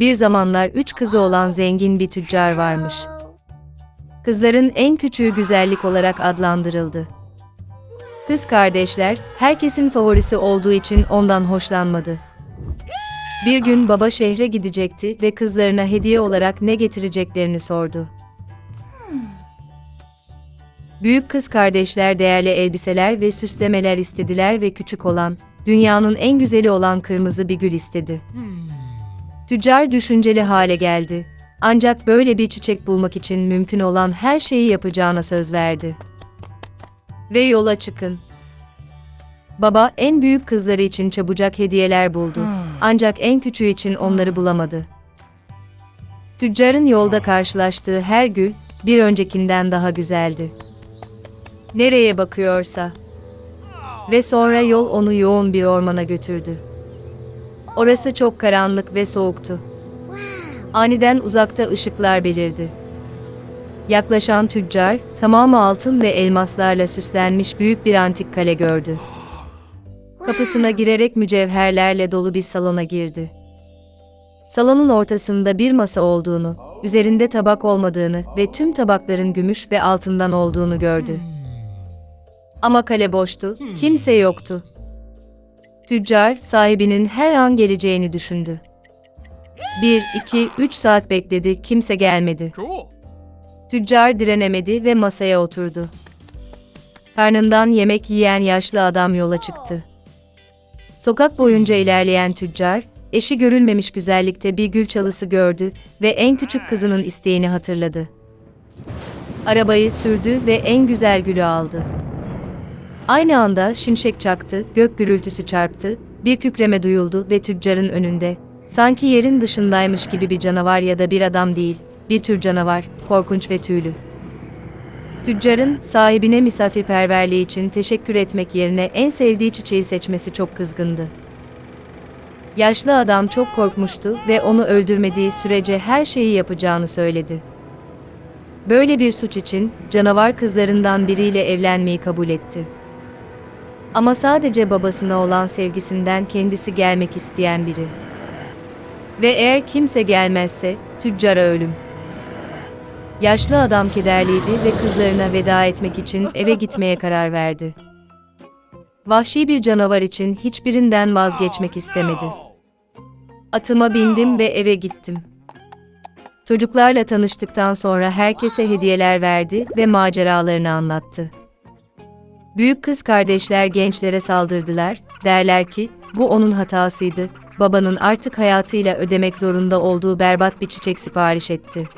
Bir zamanlar üç kızı olan zengin bir tüccar varmış. Kızların en küçüğü güzellik olarak adlandırıldı. Kız kardeşler, herkesin favorisi olduğu için ondan hoşlanmadı. Bir gün baba şehre gidecekti ve kızlarına hediye olarak ne getireceklerini sordu. Büyük kız kardeşler değerli elbiseler ve süslemeler istediler ve küçük olan, dünyanın en güzeli olan kırmızı bir gül istedi. Tüccar düşünceli hale geldi. Ancak böyle bir çiçek bulmak için mümkün olan her şeyi yapacağına söz verdi. Ve yola çıkın. Baba en büyük kızları için çabucak hediyeler buldu. Ancak en küçüğü için onları bulamadı. Tüccarın yolda karşılaştığı her gül bir öncekinden daha güzeldi. Nereye bakıyorsa. Ve sonra yol onu yoğun bir ormana götürdü. Orası çok karanlık ve soğuktu. Aniden uzakta ışıklar belirdi. Yaklaşan tüccar, tamamı altın ve elmaslarla süslenmiş büyük bir antik kale gördü. Kapısına girerek mücevherlerle dolu bir salona girdi. Salonun ortasında bir masa olduğunu, üzerinde tabak olmadığını ve tüm tabakların gümüş ve altından olduğunu gördü. Ama kale boştu, kimse yoktu. Tüccar, sahibinin her an geleceğini düşündü. Bir, iki, üç saat bekledi, kimse gelmedi. Tüccar direnemedi ve masaya oturdu. Karnından yemek yiyen yaşlı adam yola çıktı. Sokak boyunca ilerleyen tüccar, eşi görülmemiş güzellikte bir gül çalısı gördü ve en küçük kızının isteğini hatırladı. Arabayı sürdü ve en güzel gülü aldı. Aynı anda şimşek çaktı, gök gürültüsü çarptı, bir kükreme duyuldu ve tüccarın önünde, sanki yerin dışındaymış gibi bir canavar ya da bir adam değil, bir tür canavar, korkunç ve tüylü. Tüccarın sahibine misafirperverliği için teşekkür etmek yerine en sevdiği çiçeği seçmesi çok kızgındı. Yaşlı adam çok korkmuştu ve onu öldürmediği sürece her şeyi yapacağını söyledi. Böyle bir suç için canavar kızlarından biriyle evlenmeyi kabul etti. Ama sadece babasına olan sevgisinden kendisi gelmek isteyen biri. Ve eğer kimse gelmezse tüccara ölüm. Yaşlı adam kederliydi ve kızlarına veda etmek için eve gitmeye karar verdi. Vahşi bir canavar için hiçbirinden vazgeçmek istemedi. Atıma bindim ve eve gittim. Çocuklarla tanıştıktan sonra herkese hediyeler verdi ve maceralarını anlattı. Büyük kız kardeşler gençlere saldırdılar, derler ki, bu onun hatasıydı, babanın artık hayatıyla ödemek zorunda olduğu berbat bir çiçek sipariş etti.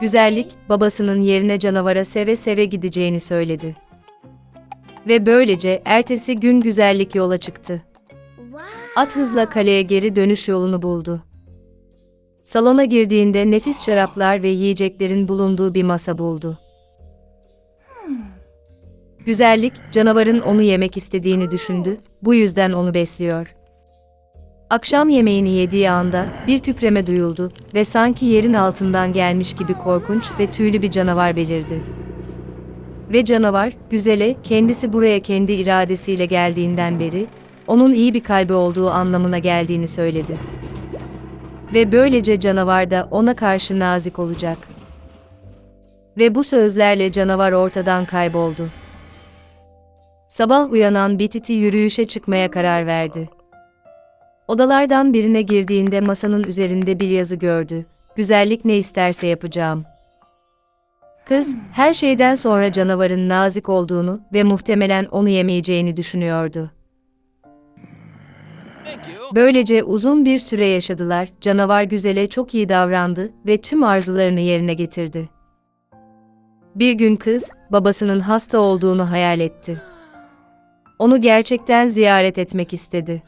Güzellik, babasının yerine canavara seve seve gideceğini söyledi. Ve böylece ertesi gün güzellik yola çıktı. At hızla kaleye geri dönüş yolunu buldu. Salona girdiğinde nefis şaraplar ve yiyeceklerin bulunduğu bir masa buldu. Güzellik, canavarın onu yemek istediğini düşündü, bu yüzden onu besliyor. Akşam yemeğini yediği anda bir kükreme duyuldu ve sanki yerin altından gelmiş gibi korkunç ve tüylü bir canavar belirdi. Ve canavar, güzele, kendisi buraya kendi iradesiyle geldiğinden beri, onun iyi bir kalbi olduğu anlamına geldiğini söyledi. Ve böylece canavar da ona karşı nazik olacak. Ve bu sözlerle canavar ortadan kayboldu. Sabah uyanan Bititi yürüyüşe çıkmaya karar verdi. Odalardan birine girdiğinde masanın üzerinde bir yazı gördü. Güzellik ne isterse yapacağım. Kız, her şeyden sonra canavarın nazik olduğunu ve muhtemelen onu yemeyeceğini düşünüyordu. Böylece uzun bir süre yaşadılar, canavar güzele çok iyi davrandı ve tüm arzularını yerine getirdi. Bir gün kız, babasının hasta olduğunu hayal etti. Onu gerçekten ziyaret etmek istedi.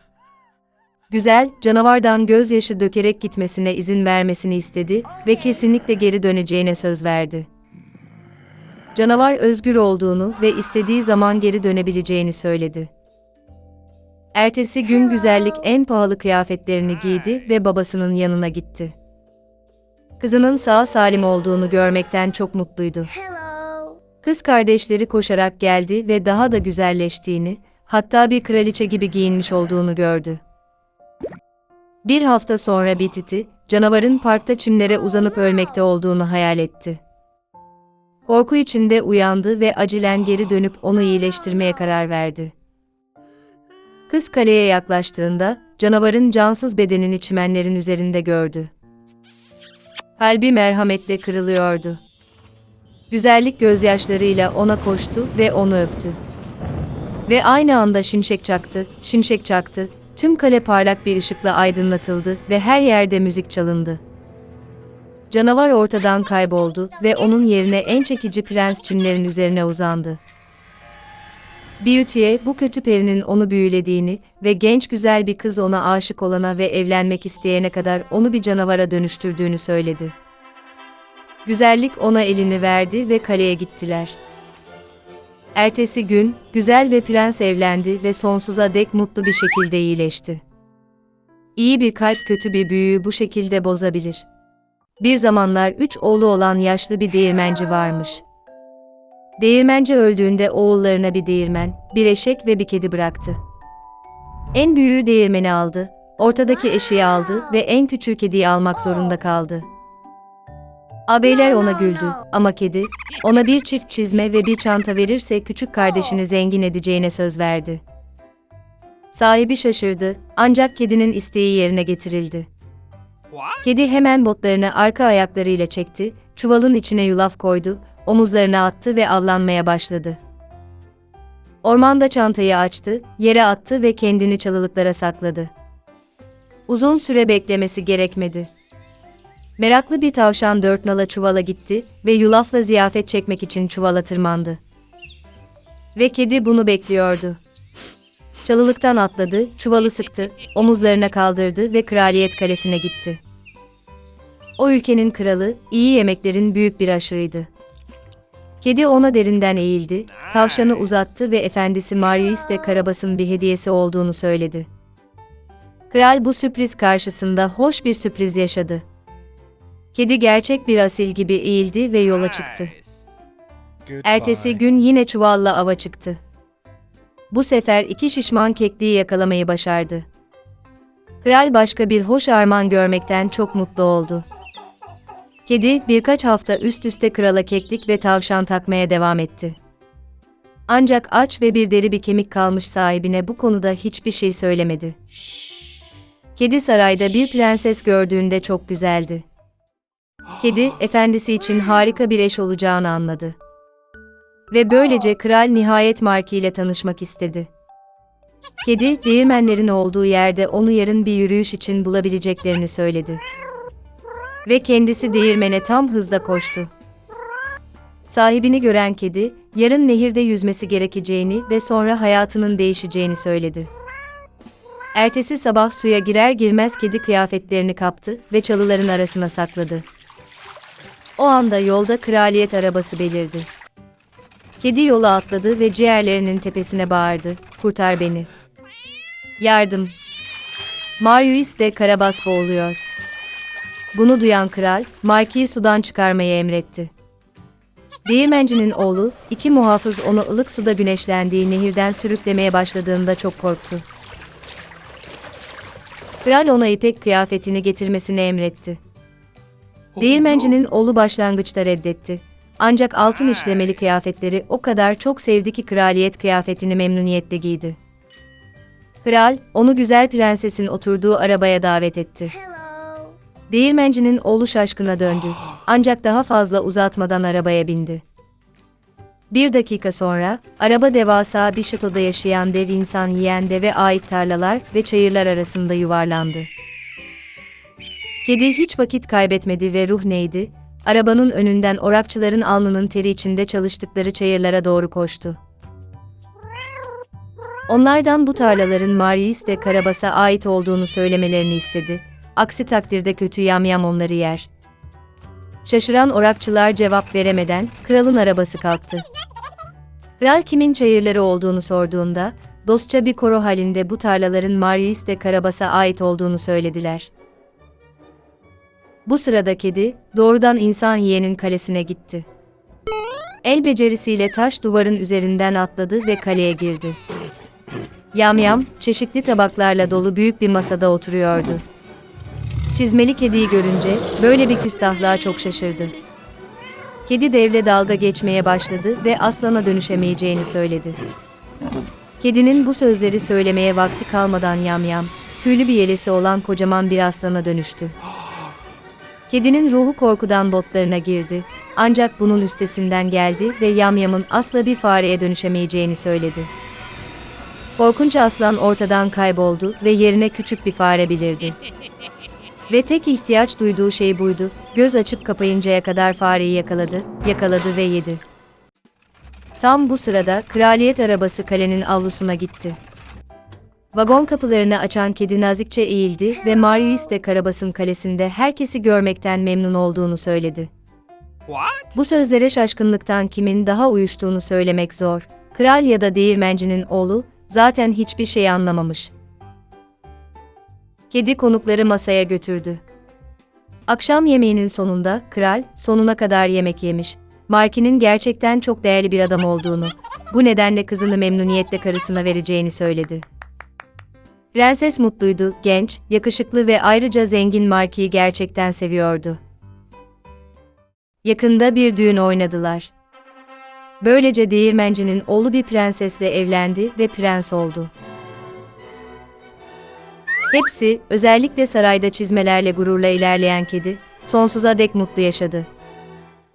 Güzel, canavardan gözyaşı dökerek gitmesine izin vermesini istedi ve kesinlikle geri döneceğine söz verdi. Canavar özgür olduğunu ve istediği zaman geri dönebileceğini söyledi. Ertesi gün güzellik en pahalı kıyafetlerini giydi ve babasının yanına gitti. Kızının sağ salim olduğunu görmekten çok mutluydu. Kız kardeşleri koşarak geldi ve daha da güzelleştiğini, hatta bir kraliçe gibi giyinmiş olduğunu gördü. Bir hafta sonra Bititi, canavarın parkta çimlere uzanıp ölmekte olduğunu hayal etti. Korku içinde uyandı ve acilen geri dönüp onu iyileştirmeye karar verdi. Kız kaleye yaklaştığında, canavarın cansız bedenini çimenlerin üzerinde gördü. Kalbi merhametle kırılıyordu. Güzellik gözyaşlarıyla ona koştu ve onu öptü. Ve aynı anda şimşek çaktı, şimşek çaktı, tüm kale parlak bir ışıkla aydınlatıldı ve her yerde müzik çalındı. Canavar ortadan kayboldu ve onun yerine en çekici prens çimlerin üzerine uzandı. Beauty'ye bu kötü perinin onu büyülediğini ve genç güzel bir kız ona aşık olana ve evlenmek isteyene kadar onu bir canavara dönüştürdüğünü söyledi. Güzellik ona elini verdi ve kaleye gittiler. Ertesi gün, güzel ve prens evlendi ve sonsuza dek mutlu bir şekilde iyileşti. İyi bir kalp kötü bir büyüyü bu şekilde bozabilir. Bir zamanlar üç oğlu olan yaşlı bir değirmenci varmış. Değirmenci öldüğünde oğullarına bir değirmen, bir eşek ve bir kedi bıraktı. En büyüğü değirmeni aldı, ortadaki eşeği aldı ve en küçüğü kediyi almak zorunda kaldı. Ağabeyler ona güldü ama kedi, ona bir çift çizme ve bir çanta verirse küçük kardeşini zengin edeceğine söz verdi. Sahibi şaşırdı ancak kedinin isteği yerine getirildi. Kedi hemen botlarını arka ayaklarıyla çekti, çuvalın içine yulaf koydu, omuzlarına attı ve avlanmaya başladı. Ormanda çantayı açtı, yere attı ve kendini çalılıklara sakladı. Uzun süre beklemesi gerekmedi. Meraklı bir tavşan dört nala çuvala gitti ve yulafla ziyafet çekmek için çuvala tırmandı. Ve kedi bunu bekliyordu. Çalılıktan atladı, çuvalı sıktı, omuzlarına kaldırdı ve kraliyet kalesine gitti. O ülkenin kralı, iyi yemeklerin büyük bir aşığıydı. Kedi ona derinden eğildi, tavşanı uzattı ve efendisi Marius de Karabas'ın bir hediyesi olduğunu söyledi. Kral bu sürpriz karşısında hoş bir sürpriz yaşadı. Kedi gerçek bir asil gibi eğildi ve yola çıktı. Ertesi gün yine çuvalla ava çıktı. Bu sefer iki şişman kekliği yakalamayı başardı. Kral başka bir hoş armağan görmekten çok mutlu oldu. Kedi birkaç hafta üst üste krala keklik ve tavşan takmaya devam etti. Ancak aç ve bir deri bir kemik kalmış sahibine bu konuda hiçbir şey söylemedi. Kedi sarayda bir prenses gördüğünde çok güzeldi. Kedi, efendisi için harika bir eş olacağını anladı. Ve böylece kral nihayet Marki ile tanışmak istedi. Kedi, değirmenlerin olduğu yerde onu yarın bir yürüyüş için bulabileceklerini söyledi. Ve kendisi değirmene tam hızda koştu. Sahibini gören kedi, yarın nehirde yüzmesi gerekeceğini ve sonra hayatının değişeceğini söyledi. Ertesi sabah suya girer girmez kedi kıyafetlerini kaptı ve çalıların arasına sakladı. O anda yolda kraliyet arabası belirdi. Kedi yola atladı ve ciğerlerinin tepesine bağırdı. Kurtar beni. Yardım. Marius de Karabas boğuluyor. Bunu duyan kral, Marki'yi sudan çıkarmayı emretti. Değirmencinin oğlu, iki muhafız onu ılık suda güneşlendiği nehirden sürüklemeye başladığında çok korktu. Kral ona ipek kıyafetini getirmesini emretti. Değirmencinin oğlu başlangıçta reddetti. Ancak altın işlemeli kıyafetleri o kadar çok sevdi ki kraliyet kıyafetini memnuniyetle giydi. Kral, onu güzel prensesin oturduğu arabaya davet etti. Değirmencinin oğlu şaşkına döndü. Ancak daha fazla uzatmadan arabaya bindi. Bir dakika sonra, araba devasa bir şatoda yaşayan dev insan yiyen deve ait tarlalar ve çayırlar arasında yuvarlandı. Kedi hiç vakit kaybetmedi ve ruh neydi? Arabanın önünden orakçıların alnının teri içinde çalıştıkları çayırlara doğru koştu. Onlardan bu tarlaların Marius de Karabas'a ait olduğunu söylemelerini istedi. Aksi takdirde kötü yamyam onları yer. Şaşıran orakçılar cevap veremeden kralın arabası kalktı. Kral kimin çayırları olduğunu sorduğunda, dostça bir koro halinde bu tarlaların Marius de Karabas'a ait olduğunu söylediler. Bu sırada kedi, doğrudan insan yiyenin kalesine gitti. El becerisiyle taş duvarın üzerinden atladı ve kaleye girdi. Yamyam, çeşitli tabaklarla dolu büyük bir masada oturuyordu. Çizmeli kediyi görünce böyle bir küstahlığa çok şaşırdı. Kedi devle dalga geçmeye başladı ve aslana dönüşemeyeceğini söyledi. Kedinin bu sözleri söylemeye vakti kalmadan yamyam, tüylü bir yelesi olan kocaman bir aslana dönüştü. Kedinin ruhu korkudan botlarına girdi, ancak bunun üstesinden geldi ve yamyamın asla bir fareye dönüşemeyeceğini söyledi. Korkunç aslan ortadan kayboldu ve yerine küçük bir fare belirdi. Ve tek ihtiyaç duyduğu şey buydu, göz açıp kapayıncaya kadar fareyi yakaladı, yakaladı ve yedi. Tam bu sırada kraliyet arabası kalenin avlusuna gitti. Vagon kapılarını açan kedi nazikçe eğildi ve Marius de Karabas'ın kalesinde herkesi görmekten memnun olduğunu söyledi. What? Bu sözlere şaşkınlıktan kimin daha uyuştuğunu söylemek zor. Kral ya da değirmencinin oğlu zaten hiçbir şey anlamamış. Kedi konukları masaya götürdü. Akşam yemeğinin sonunda kral sonuna kadar yemek yemiş. Markin'in gerçekten çok değerli bir adam olduğunu, bu nedenle kızını memnuniyetle karısına vereceğini söyledi. Prenses mutluydu, genç, yakışıklı ve ayrıca zengin Marki'yi gerçekten seviyordu. Yakında bir düğün oynadılar. Böylece değirmencinin oğlu bir prensesle evlendi ve prens oldu. Hepsi, özellikle sarayda çizmelerle gururla ilerleyen kedi, sonsuza dek mutlu yaşadı.